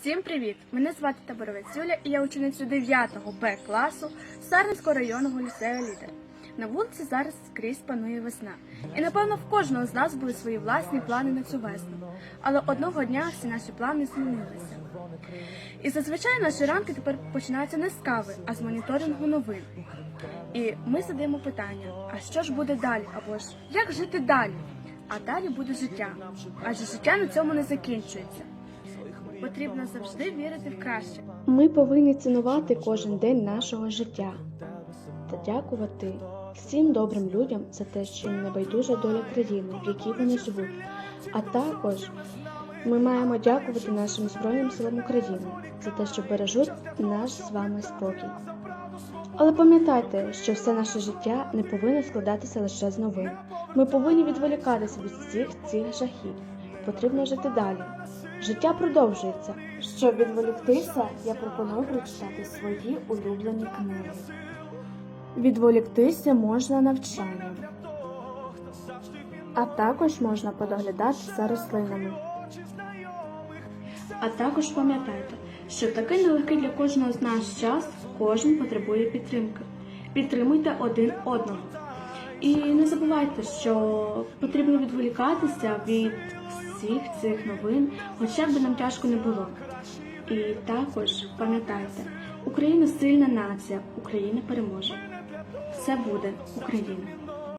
Всім привіт! Мене звати Таборовець Юля і я учениця 9 Б класу Сарненського районного ліцею Лідер. На вулиці зараз скрізь панує весна. І напевно в кожного з нас були свої власні плани на цю весну. Але одного дня всі наші плани змінилися. І зазвичай наші ранки тепер починаються не з кави, а з моніторингу новин. І ми задаємо питання: а що ж буде далі? Або ж як жити далі? А далі буде життя. Адже життя на цьому не закінчується. Потрібно завжди вірити в краще. Ми повинні цінувати кожен день нашого життя та дякувати всім добрим людям за те, що їм не байдужа доля країни, в якій вони живуть. А також ми маємо дякувати нашим Збройним силам України за те, що бережуть наш з вами спокій. Але пам'ятайте, що все наше життя не повинно складатися лише з новин. Ми повинні відволікатися від всіх цих жахів. Потрібно жити далі. Життя продовжується. Щоб відволіктися, я пропоную прочитати свої улюблені книги. Відволіктися можна навчанням, а також можна подоглядати за рослинами. А також пам'ятайте, що такий нелегкий для кожного з нас час кожен потребує підтримки. Підтримуйте один одного. І не забувайте, що потрібно відволікатися від всіх цих новин, хоча б нам тяжко не було. І також пам'ятайте, Україна сильна нація, Україна переможе. Все буде Україна.